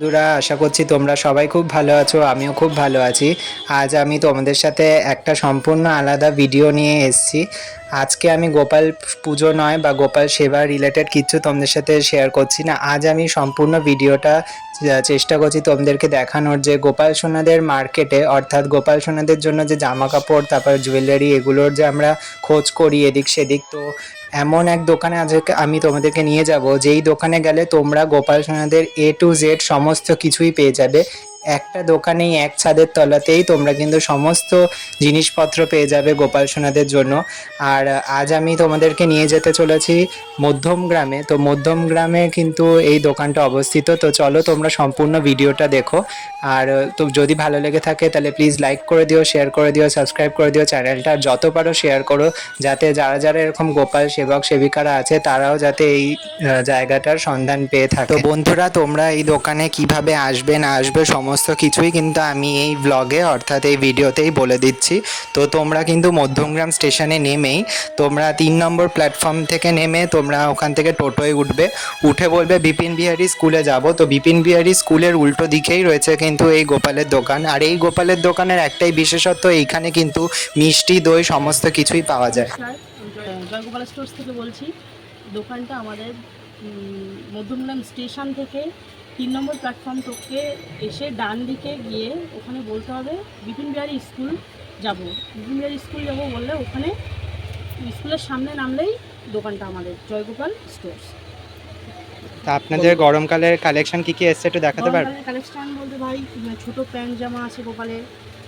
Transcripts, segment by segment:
বন্ধুরা, আশা করছি তোমরা সবাই খুব ভালো আছো, আমিও খুব ভালো আছি। আজ আমি তোমাদের সাথে একটা সম্পূর্ণ আলাদা ভিডিও নিয়ে এসেছি। আজকে আমি গোপাল পুজো নয় বা গোপাল সেবা রিলেটেড কিছু তোমাদের সাথে শেয়ার করছি না। আজ আমি সম্পূর্ণ ভিডিওটা চেষ্টা করছি তোমাদেরকে দেখানোর যে গোপাল সোনাদের মার্কেটে অর্থাৎ গোপাল সোনাদের জন্য যে জামা কাপড়, তারপর জুয়েলারি এগুলোর যে আমরা খোঁজ করি এদিক সেদিক, তো এমন এক দোকানে আজকে আমি তোমাদেরকে নিয়ে যাব, যেই দোকানে গেলে তোমরা গোপাল সোনাদের এ টু জেড সমস্ত কিছুই পেয়ে যাবে। একটা দোকানেই এক ছাদের তলাতেই তোমরা কিন্তু সমস্ত জিনিসপত্র পেয়ে যাবে গোপাল সোনাদের জন্য। আর আজ আমি তোমাদেরকে নিয়ে যেতে চলেছি মধ্যম গ্রামে। তো মধ্যম গ্রামে কিন্তু এই দোকানটা অবস্থিত। তো চলো তোমরা সম্পূর্ণ ভিডিওটা দেখো। আর তো যদি ভালো লেগে থাকে তাহলে প্লিজ লাইক করে দিও শেয়ার করে দিও সাবস্ক্রাইব করে দিও চ্যানেলটা যত পারো শেয়ার করো, যাতে যারা যারা এরকম গোপাল সেবক সেবিকারা আছে, তারাও যাতে এই জায়গাটার সন্ধান পেয়ে থাকে। তো বন্ধুরা, তোমরা এই দোকানে কীভাবে আসবে না আসবে সমস্ত কিছুই কিন্তু আমি এই ব্লগে অর্থাৎ এই ভিডিওতেই বলে দিচ্ছি। তো তোমরা কিন্তু মধ্যমগ্রাম স্টেশনে নেমেই, তোমরা তিন নম্বর প্ল্যাটফর্ম থেকে নেমে তোমরা ওখান থেকে টোটোয় উঠবে। উঠে বলবে, বিপিন বিহারি স্কুলে যাব। তো বিপিন বিহারি স্কুলের উল্টো দিকেই রয়েছে কিন্তু এই গোপালের দোকান। আর এই গোপালের দোকানের একটাই বিশেষত্ব, এইখানে কিন্তু মিষ্টি, দই, সমস্ত কিছুই পাওয়া যায়। জয়গোপাল স্টোর্স থেকে বলছি, দোকানটা আমাদের মধ্যমগ্রাম স্টেশন থেকে তিন নম্বর প্ল্যাটফর্ম থেকে এসে ডান দিকে গিয়ে ওখানে বলতে হবে বিপিন বিহারী স্কুল যাব। বিপিন বিহারী স্কুল যাব বললে ওখানে স্কুলের সামনে নামলেই দোকানটা আমাদের জয়গোপাল স্টোর্স তা আপনাদের গরমকালের কালেকশন কি কি এসছে একটু দেখাতে পারবেন? কালেকশন বলতে ভাই ছোট প্যান্ট জামা আছে গোপালের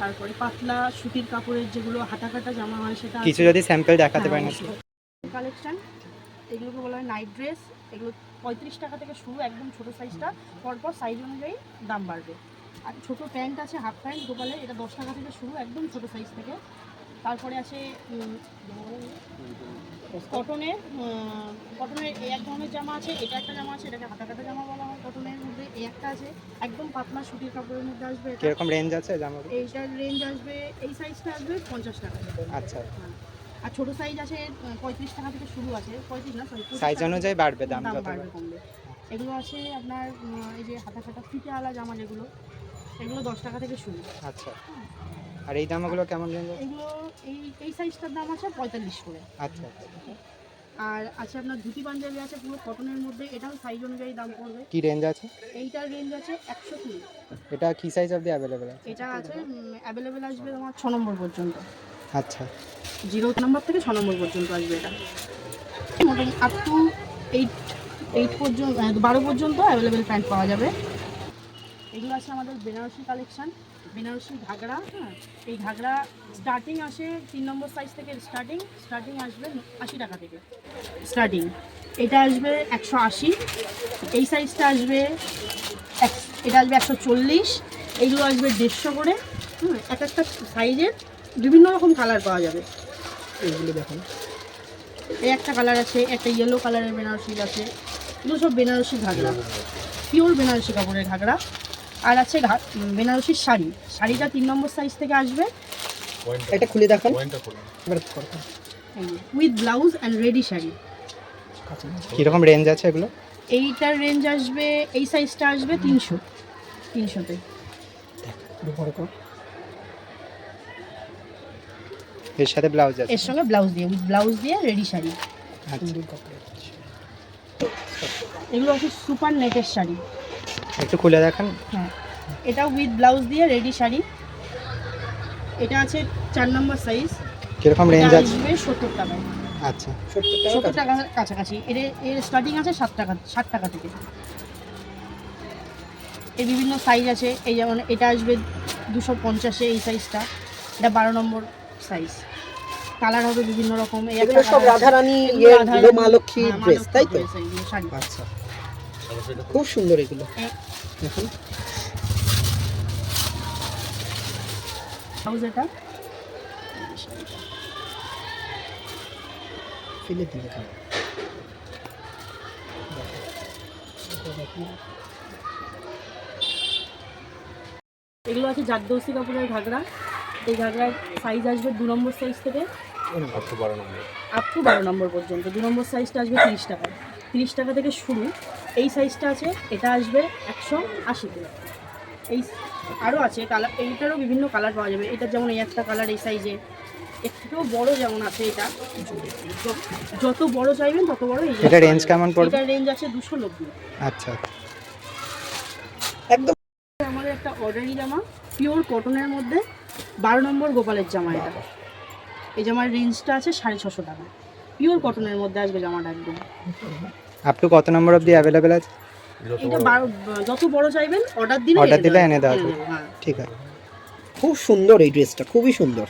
তারপরে পাতলা সুতির কাপড়ের যেগুলো হাতা কাটা জামা হয় সেটা কিছু। যদি স্যাম্পল দেখাতে পারেন কালেকশন এগুলোকে বলা হয় নাইট ড্রেস এগুলো পঁয়ত্রিশ টাকা থেকে শুরু একদম ছোট সাইজটা পরপর সাইজ অনুযায়ী দাম বাড়বে। আর ছোট প্যান্ট আছে হাফ প্যান্ট গোপালের এটা দশ টাকা থেকে শুরু একদম ছোট সাইজ থেকে। তারপরে আছে কটনের কটনের এই এক ধরনের জামা আছে এটা একটা জামা আছে এটাকে হাতা কাটা জামা বলা হয় কটনের মধ্যে। এই একটা আছে একদম পাতলা সুতির কাপড়ের মধ্যে আসবে কীরকম রেঞ্জ আছে জামাগুলো? এইটার রেঞ্জ আসবে এই সাইজটা আসবে পঞ্চাশ টাকা। আচ্ছা। হ্যাঁ। আর ছোট সাইজ আছে পঁয়ত্রিশ টাকা থেকে শুরু আছে। পঁয়ত্রিশ না সরি সাইজ অনুযায়ী বাড়বে দাম বাড়বে কমবে। এগুলো আছে আপনার এই যে হাতা কাটা ফিতে আলা জামা যেগুলো এগুলো দশ টাকা থেকে শুরু। আচ্ছা। আর এই জামাগুলো কেমন রেঞ্জ এগুলো এই এই সাইজটার দাম আছে পঁয়তাল্লিশ করে। আচ্ছা আচ্ছা। আর আছে আপনার ধুতি পাঞ্জাবি আছে পুরো কটনের মধ্যে এটাও সাইজ অনুযায়ী দাম পড়বে। কি রেঞ্জ আছে? এইটার রেঞ্জ আছে একশো কুড়ি। এটা কি সাইজ অবধি অ্যাভেলেবেল আছে? এটা আছে অ্যাভেলেবেল আসবে তোমার ছ নম্বর পর্যন্ত। আচ্ছা। জিরো নম্বর থেকে ছ নম্বর পর্যন্ত আসবে এটা। মোটামুটি আপ টু এইট এইট পর্যন্ত বারো পর্যন্ত অ্যাভেলেবেল প্যান্ট পাওয়া যাবে। এগুলো আছে আমাদের বেনারসি কালেকশন বেনারসি ঘাগরা হ্যাঁ? এই ঘাগরা স্টার্টিং আসে তিন নম্বর সাইজ থেকে স্টার্টিং স্টার্টিং আসবে আশি টাকা থেকে। স্টার্টিং এটা আসবে একশো আশি, এই সাইজটা আসবে এটা আসবে একশো চল্লিশ, এইগুলো আসবে দেড়শো করে, হুম? এক একটা সাইজের বিভিন্ন রকম কালার পাওয়া যাবে। এইগুলো দেখুন। এই একটা কালার আছে একটা ইয়েলো কালারের বেনারসি আছে। এগুলো সব বেনারসি ঘাগরা। পিওর বেনারসি কাপড়ের ঘাগরা। আর আছে বেনারসির শাড়ি। শাড়িটা তিন নম্বর সাইজ থেকে আসবে। এটা খুলে দেখান। With blouse and ready sari. কীরকম রেঞ্জ আছে এগুলো? এইটার রেঞ্জ আসবে এই সাইজটা আসবে তিনশো। তিনশোতে। এর সাথে ব্লাউজ আছে? এর সঙ্গে ব্লাউজ দিয়ে উইথ ব্লাউজ দিয়ে রেডি শাড়ি। আচ্ছা। এগুলো আছে সুপার নেটের শাড়ি। একটু খুলে দেখান। হ্যাঁ। এটা উইথ ব্লাউজ দিয়ে রেডি শাড়ি। এটা আছে চার নম্বর সাইজ কীরকম রেঞ্জ আছে? সত্তর টাকায়। আচ্ছা সত্তর টাকার কাছাকাছি। এর এর স্টার্টিং আছে ষাট টাকা ষাট টাকা থেকে। এর বিভিন্ন সাইজ আছে। এই যেমন এটা আসবে দুশো পঞ্চাশে এই সাইজটা এটা বারো নম্বর। সাইজ কালার হবে বিভিন্ন রকম এগুলো সব আছে। রাধারানী ইয়ে মা লক্ষ্মীর হ্যাঁ, ড্রেস তাই তো? আচ্ছা। খুব সুন্দর এগুলো। দেখুন ব্লাউজ এটা? ফেলে দিলে খারাপ এগুলো আছে জারদৌসি কাপড়ের ঘাগরা। এই ঘাগরার সাইজ আসবে দু নম্বর সাইজ থেকে আপ টু বারো নম্বর। পর্যন্ত। দু নম্বর সাইজটা আসবে তিরিশ টাকা। তিরিশ টাকা থেকে শুরু। এই সাইজটা আছে এটা আসবে একশো আশিতে এই আরও আছে কালার এইটারও বিভিন্ন কালার পাওয়া যাবে। এটা যেমন এই একটা কালার এই সাইজে এর থেকেও বড় যেমন আছে এটা। যত বড় চাইবেন তত বড় এই এটা রেঞ্জ কেমন পড়বে? এটার রেঞ্জ আছে দুশো নব্বই। আচ্ছা। একদম আমাদের একটা অর্ডারি জামা পিওর কটনের মধ্যে বারো নম্বর গোপালের জামা এটা। এই জামার রেঞ্জটা আছে সাড়ে ছশো টাকা। পিওর কটনের মধ্যে আসবে জামাটা একদম। আপ টু কত নম্বর অবধি অ্যাভেলেবেল আছে? এটা যত বড় চাইবেন অর্ডার দিলে Order দিলে এনে দেওয়া যাবে। হ্যাঁ। ঠিক আছে। খুব সুন্দর এই ড্রেসটা খুবই সুন্দর।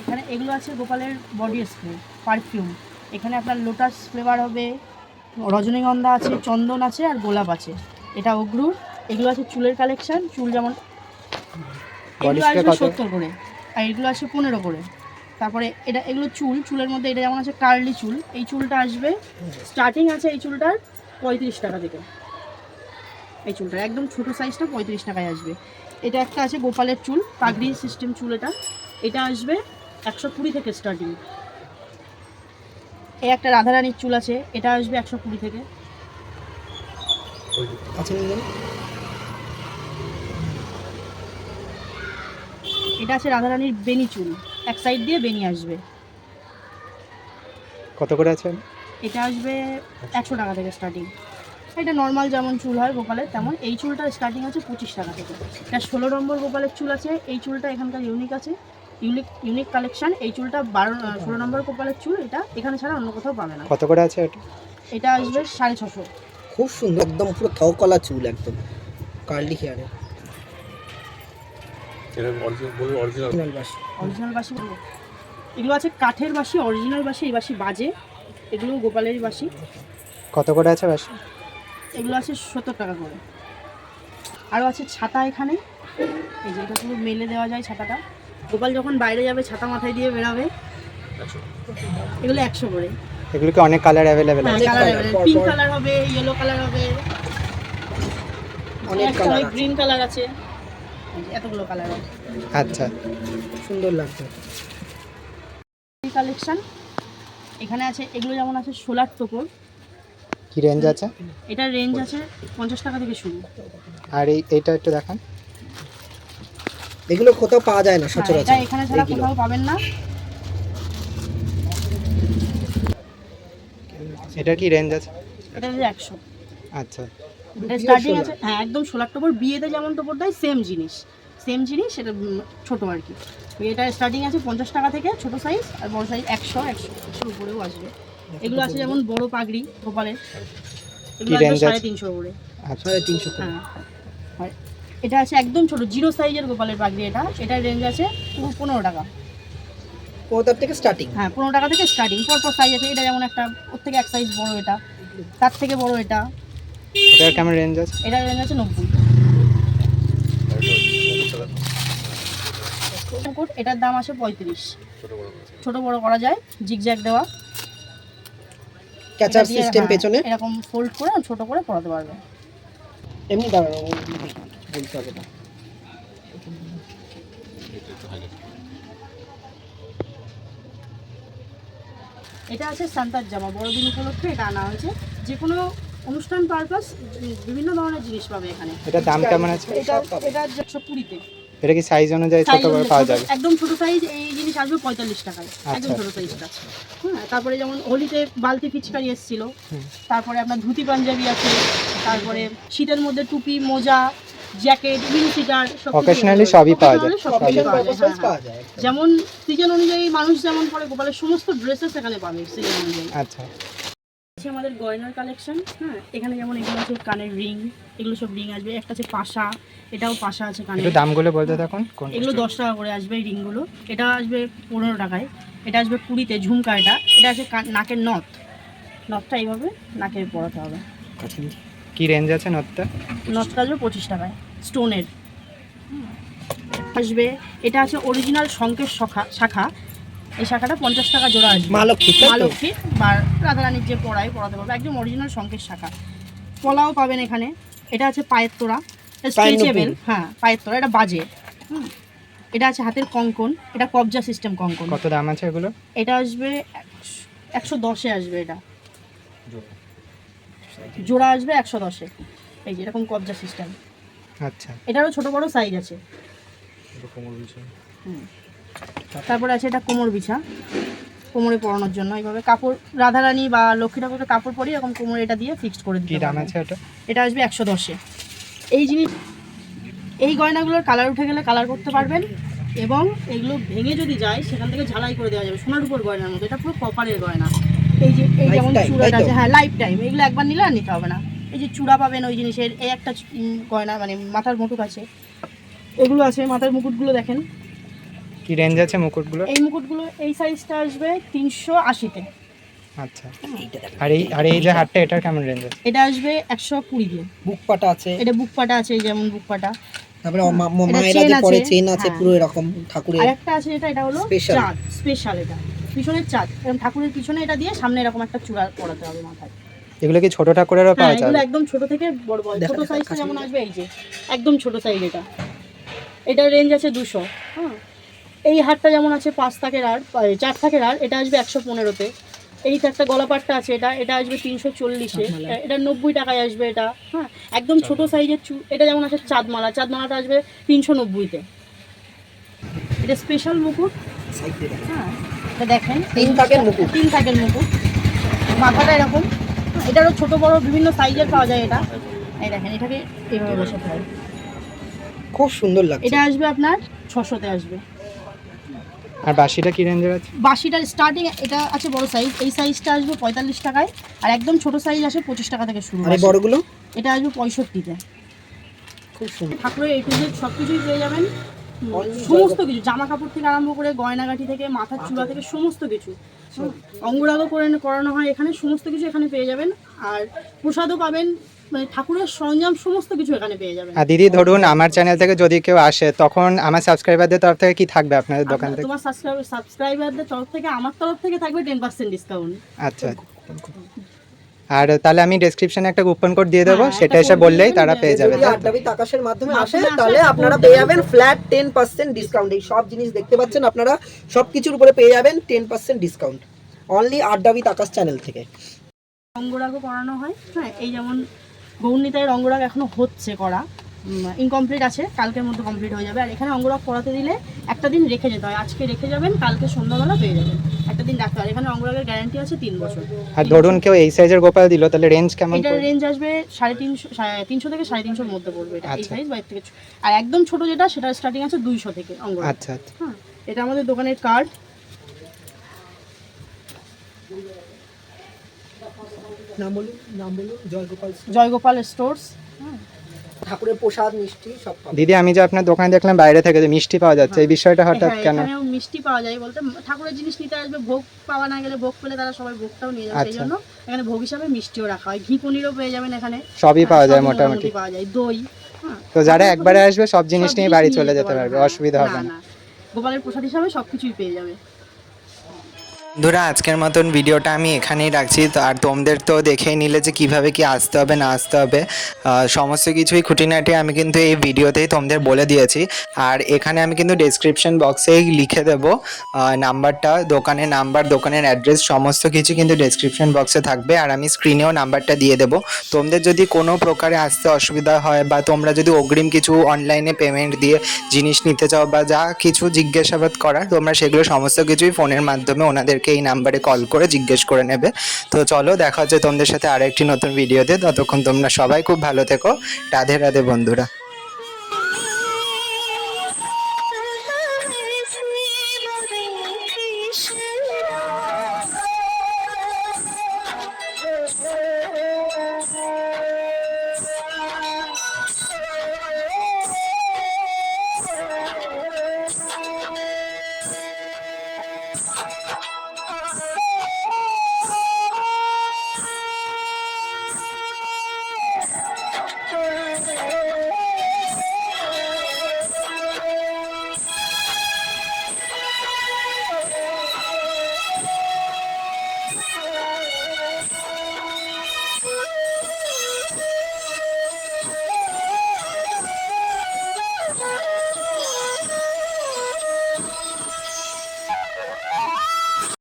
এখানে এগুলো আছে গোপালের বডি স্প্রে পারফিউম এখানে আপনার লোটাস ফ্লেভার হবে রজনীগন্ধা আছে চন্দন আছে আর গোলাপ আছে। এটা অগ্রুর। এগুলো আছে চুলের কালেকশন চুল যেমন আসবে কত? সত্তর করে আর এগুলো আসবে পনেরো করে। তারপরে এটা এগুলো চুল চুলের মধ্যে এটা যেমন আছে কার্লি চুল এই চুলটা আসবে স্টার্টিং আছে এই চুলটার পঁয়ত্রিশ টাকা থেকে। এই চুলটার একদম ছোটো সাইজটা পঁয়ত্রিশ টাকায় আসবে। এটা একটা আছে গোপালের চুল পাগড়ি সিস্টেম চুল এটা। এটা আসবে একশো কুড়ি থেকে স্টার্টিং এই একটা রাধারানীর চুল আছে এটা আসবে একশো কুড়ি থেকে। আছে এটা আছে রাধারানীর বেনি চুল। এক সাইড দিয়ে বেনি আসবে। কত করে আছে? এটা আসবে একশো টাকা থেকে স্টার্টিং এটা নর্মাল যেমন চুল হয় গোপালের তেমন। এই চুলটা স্টার্টিং আছে পঁচিশ টাকা থেকে। এটা ষোলো নম্বর গোপালের চুল আছে। এই চুলটা এখানকার ইউনিক আছে। ইউনিক ইউনিক কালেকশন এই চুলটা বারো ষোলো নম্বর গোপালের চুল। এটা এখানে ছাড়া অন্য কোথাও পাবে না। কত করে আছে এটা? এটা আসবে সাড়ে ছশো। খুব সুন্দর একদম পুরো থকলা চুল একদম। কার্লি হেয়ারে এটা অরিজিনাল বাস অরিজিনাল বাসি এগুলো আছে কাঠের বাসি অরিজিনাল বাসি এই বাসি বাজে। এগুলো গোপালেরই বাসি কত করে আছে বাস এগুলো আছে সত্তর টাকা করে। আরও আছে ছাতা এখানে। এই যে এটা পুরো মেলে দেওয়া যায় ছাতাটা। গোপাল যখন বাইরে যাবে ছাতা মাথায় দিয়ে বেরাবে একশো। এগুলো একশো করে। এগুলো কি অনেক কালার অ্যাভেলেবেল আছে? পিঙ্ক কালার হবে ইয়েলো কালার হবে। অনেক কালার গ্রিন কালার আছে। এতগুলো কালার আচ্ছা। সুন্দর লাগছে। কালেকশন এখানে আছে এগুলো যেমন আছে সোলার টোপর। কি রেঞ্জ আছে? এটার রেঞ্জ আছে পঞ্চাশ টাকা থেকে শুরু। আর এই এইটা একটু দেখান। এগুলো কোথাও পাওয়া যায় না হ্যাঁ, সচরাচর এটা এখানে ছাড়া। কোথাও পাবেন না। এটার কি রেঞ্জ আছে? এটা হচ্ছে একশো। আচ্ছা। এটা Pure স্টার্টিং আছে হ্যাঁ একদম সোলার টোপর বিয়েতে যেমন টোপর দেয় সেম জিনিস। সেম জিনিস সেটা ছোট আর কি। এটা স্টার্টিং আছে পঞ্চাশ টাকা থেকে ছোট সাইজ আর বড় সাইজ একশো একশো একশোর উপরেও আসবে। এগুলো আছে যেমন বড় পাগড়ি গোপালের এগুলো আসবে সাড়ে আছে? তিনশোর উপরে। আচ্ছা। সাড়ে তিনশো হ্যাঁ আর এটা আছে একদম ছোট জিরো সাইজের গোপালের পাগড়ি এটা। এটার রেঞ্জ আছে পনেরো টাকা। পনেরো থেকে স্টার্টিং হ্যাঁ পনেরো টাকা থেকে স্টার্টিং পরপর সাইজ আছে। এটা যেমন একটা ওর থেকে এক সাইজ বড় এটা তার থেকে বড় এটা। এটার কেমন রেঞ্জ আছে? এটার রেঞ্জ আছে নব্বই। মুকুট এটার দাম আছে পঁয়ত্রিশ। ছোট বড় করে। যায় জিগজ্যাগ দেওয়া। ক্যাচার সিস্টেম পেছনে? এরকম ফোল্ড করে ছোট করে পরাতে পারবে। এমনি দাঁড়ানো বলতে হবে না এটা আছে সান্তার জামা। বড়দিন উপলক্ষে এটা আনা হয়েছে। যে কোনো অনুষ্ঠান পারপাস বিভিন্ন ধরনের জিনিস পাবে এখানে। এটার দাম কেমন আছে? এটা এটা একশো কুড়িতে এটা কি সাইজ অনুযায়ী ছোট বড় পাওয়া যাবে? একদম ছোট সাইজ এই জিনিস আসবে পঁয়তাল্লিশ টাকায় একদম আচ্ছা। ছোট সাইজটা হ্যাঁ তারপরে যেমন হোলিতে বালতি পিচকারি এসেছিল তারপরে আপনার ধুতি পাঞ্জাবি আছে তারপরে শীতের মধ্যে টুপি মোজা জ্যাকেট সবই পাওয়া পাওয়া হ্যাঁ। যায় যেমন সিজন অনুযায়ী মানুষ যেমন পরে গোপালের সমস্ত ড্রেসেস এখানে পাবে সিজন অনুযায়ী। আচ্ছা। আছে আমাদের গয়নার কালেকশন হ্যাঁ? এখানে যেমন এগুলো আছে কানের রিং এগুলো সব রিং আসবে। একটা আছে পাশা এটাও পাশা আছে কানের। দামগুলো বলতে থাকুন এগুলো দশ টাকা করে আসবে এই রিংগুলো। এটা আসবে পনেরো টাকায়। এটা আসবে কুড়িতে ঝুমকা এটা। এটা আছে নাকের নথ। নথটা এইভাবে নাকে পরাতে হবে। কি রেঞ্জ আছে নোটটা নথটা আসবে পঁচিশ টাকায় স্টোনের আসবে এটা আছে অরিজিনাল শঙ্কের শাখা শাখা। এই শাখাটা পঞ্চাশ টাকা জোড়া আসবে। মা লক্ষ্মী মা? লক্ষ্মী বা রাধারানীর যে পড়ায় পড়াতে পারবে একদম অরিজিনাল শঙ্কের শাখা। পলাও পাবেন এখানে। এটা আছে পায়ের তোড়া। স্ট্রেচেবল। হ্যাঁ পায়ের তোড়া। এটা বাজে হুম। এটা আছে হাতের কঙ্কন। এটা কবজা সিস্টেম কঙ্কন। কত দাম আছে এগুলো? এটা আসবে একশো- একশো দশে আসবে এটা। জোড়া আসবে একশো দশে। এই যে এরকম কবজা সিস্টেম আচ্ছা। এটারও ছোট বড় সাইজ আছে। বিষয় তারপরে আছে এটা কোমর বিছা। কোমরে পরানোর জন্য এইভাবে কাপড় রাধারানী বা লক্ষ্মী ঠাকুরের কাপড় পরিয়ে এরকম কোমরে এটা দিয়ে ফিক্সড করে দিতে দাম আছে ওটা এটা আসবে একশো দশে। এই জিনিস এই গয়নাগুলোর কালার উঠে গেলে কালার করতে পারবেন এবং এগুলো ভেঙে যদি যায় সেখান থেকে ঝালাই করে দেওয়া যাবে সোনার উপর গয়নার মতো। এটা পুরো কপারের গয়না। এই যে এই যেমন চূড়াটা আছে হ্যাঁ লাইফ টাইম এগুলো একবার নিলে আর নিতে হবে না। এই যে চূড়া পাবেন ওই জিনিসের এই একটা গয়না মানে মাথার মুকুট আছে। এগুলো আছে মাথার মুকুটগুলো দেখেন। কি রেঞ্জ আছে মুকুটগুলো? এই মুকুটগুলো এই সাইজটা আসবে তিনশো আশিতে। আচ্ছা। আর এই আর এই যে হাটটা এটার কেমন রেঞ্জ আছে? এটা আসবে একশো কুড়ি দিয়ে। বুক পাটা আছে। এটা বুক পাটা আছে এই যেমন বুক পাটা। তারপরে মা- মায়েরা যে পরে। চেন আছে হ্যাঁ। পুরো এরকম ঠাকুরের আর একটা আছে এটা এটা হলো. চাঁদ স্পেশাল এটা। পিছনের চাঁদ। এরকম ঠাকুরের পিছনে এটা দিয়ে সামনে এরকম একটা চূড়া পড়াতে হবে মাথায়। এগুলো কি ছোট ঠাকুরেরও হ্যাঁ পাওয়া এগুলো একদম ছোট থেকে বড় বড়। ছোট সাইজটা যেমন আসবে এই যে। একদম ছোট সাইজ এটা। এটার রেঞ্জ আছে দুশো। হ্যাঁ। এই হারটা যেমন আছে পাঁচ থাকের আর চার থাকের আর এটা আসবে একশো পনেরোতে। এই তো একটা গলাপাটটা আছে এটা এটা আসবে তিনশো চল্লিশে। এটা নব্বই টাকায় আসবে এটা হ্যাঁ? একদম ছোট সাইজের চু এটা যেমন আছে চাঁদমালা চাঁদমালাটা আসবে তিনশো নব্বইতে। এটা স্পেশাল মুকুট। হ্যাঁ এটা দেখেন। তিন থাকের মুকুট। তিন থাকের মুকুট। মাথাটা এরকম। এটারও ছোট বড় বিভিন্ন সাইজের পাওয়া যায় এটা। এই দেখেন এটাকে এইভাবে বসাতে হয় খুব সুন্দর লাগছে। এটা আসবে আপনার ছশোতে আসবে। আর বাসিটা কি রেঞ্জের আছে? বাসিটার স্টার্টিং এটা আছে বড় সাইজ এই সাইজটা আসবে পঁয়তাল্লিশ টাকায় আর একদম ছোট সাইজ আসে পঁচিশ টাকা থেকে শুরু আর। বড়গুলো? এটা আসবে পঁয়ষট্টিতে। খুব সুন্দর। ঠাকুরের এই টু সব কিছুই পেয়ে যাবেন। সমস্ত কিছু জামা কাপড় থেকে আরম্ভ করে গয়নাগাটি থেকে মাথার চূড়া থেকে সমস্ত কিছু। অঙ্গরাগও করে করানো হয় এখানে সমস্ত কিছু এখানে পেয়ে যাবেন। আর প্রসাদও পাবেন। মানে ঠাকুরের সরঞ্জাম সমস্ত কিছু এখানে পেয়ে যাবেন। আর দিদি ধরুন আমার চ্যানেল থেকে যদি কেউ আসে তখন আমার সাবস্ক্রাইবারদের তরফ থেকে কি থাকবে আপনাদের দোকান আপনার- থেকে? তোমার সাবস্ক্রাইবার সাবস্ক্রাইবারদের তরফ থেকে আমার তরফ থেকে থাকবে টেন পার্সেন্ট ডিসকাউন্ট আচ্ছা। আর তাহলে আমি ডেসক্রিপশনে একটা কুপন কোড দিয়ে দেবো হ্যাঁ, সেটা এসে বললেই তারা পেয়ে যাবে আড্ডাবি তাকাশের মাধ্যমে আসে তাহলে আপনারা পেয়ে যাবেন ফ্ল্যাট টেন পার্সেন্ট ডিসকাউন্ট এই সব জিনিস দেখতে পাচ্ছেন আপনারা সব কিছুর উপরে পেয়ে যাবেন টেন পার্সেন্ট ডিসকাউন্ট অনলি আড্ডাবি তাকাশ চ্যানেল থেকে। করানো হয়। হ্যাঁ এই যেমন গৌরনীতায় রঙ্গরাগ এখনও হচ্ছে করা। ইনকমপ্লিট আছে কালকের মধ্যে কমপ্লিট হয়ে যাবে। আর এখানে অঙ্গরাগ করাতে দিলে একটা দিন রেখে যেতে হয়। আজকে রেখে যাবেন কালকে সন্ধ্যাবেলা পেয়ে যাবেন। একটা দিন রাখতে হয়। এখানে অঙ্গরাগের গ্যারান্টি আছে তিন বছর। আর ধরুন কেউ এই সাইজের গোপাল দিল তাহলে রেঞ্জ কেমন পড়বে? রেঞ্জ আসবে সাড়ে তিনশো তিনশো থেকে সাড়ে তিনশোর মধ্যে পড়বে এটা। এই আচ্ছা। সাইজ বাইর থেকে আর একদম ছোট যেটা সেটা স্টার্টিং আছে দুইশো থেকে অঙ্গরাগ। আচ্ছা আচ্ছা। হ্যাঁ। এটা আমাদের দোকানের কার্ড নাম বলুন নাম বলুন জয়গোপাল জয়গোপাল স্টোর্স ঠাকুরের প্রসাদ মিষ্টি সব দিদি আমি যে আপনার দোকানে দেখলাম বাইরে থেকে যে মিষ্টি পাওয়া যাচ্ছে এই বিষয়টা হঠাৎ হ্যাঁ, কেন? মিষ্টি পাওয়া যায় বলতে ঠাকুরের জিনিস নিতে আসবে ভোগ পাওয়া না গেলে ভোগ পেলে তারা সবাই ভোগটাও নিয়ে যাবে সেই আচ্ছা। জন্য এখানে ভোগ হিসাবে মিষ্টিও রাখা হয়। ঘি পনিরও পেয়ে যাবেন এখানে। সবই পাওয়া যায় মোটামুটি। পাওয়া যায়। দই হ্যাঁ। তো যারা একবারে আসবে সব জিনিস নিয়ে বাড়ি চলে যেতে পারবে হ্যাঁ। অসুবিধা হবে না। গোপালের প্রসাদ হিসাবে সবকিছুই পেয়ে যাবে। বন্ধুরা, আজকের মতন ভিডিওটা আমি এখানেই রাখছি। তো আর তোমাদের তো দেখেই নিলে যে কীভাবে কি আসতে হবে, না আসতে হবে সমস্ত কিছুই খুঁটিনাটি আমি কিন্তু এই ভিডিওতেই তোমাদের বলে দিয়েছি। আর এখানে আমি কিন্তু ডেসক্রিপশন বক্সেই লিখে দেবো নাম্বারটা, দোকানের নাম্বার, দোকানের অ্যাড্রেস সমস্ত কিছু কিন্তু ডেসক্রিপশন বক্সে থাকবে। আর আমি স্ক্রিনেও নাম্বারটা দিয়ে দেবো। তোমাদের যদি কোনো প্রকারে আসতে অসুবিধা হয় বা তোমরা যদি অগ্রিম কিছু অনলাইনে পেমেন্ট দিয়ে জিনিস নিতে চাও বা যা কিছু জিজ্ঞাসাবাদ করার, তোমরা সেগুলো সমস্ত কিছুই ফোনের মাধ্যমে ওনাদেরকে এই নাম্বারে কল করে জিজ্ঞেস করে নেবে। তো চলো, দেখা হচ্ছে তোমাদের সাথে আরেকটি নতুন ভিডিওতে ততক্ষণ তোমরা সবাই খুব ভালো থেকো। রাধে রাধে বন্ধুরা।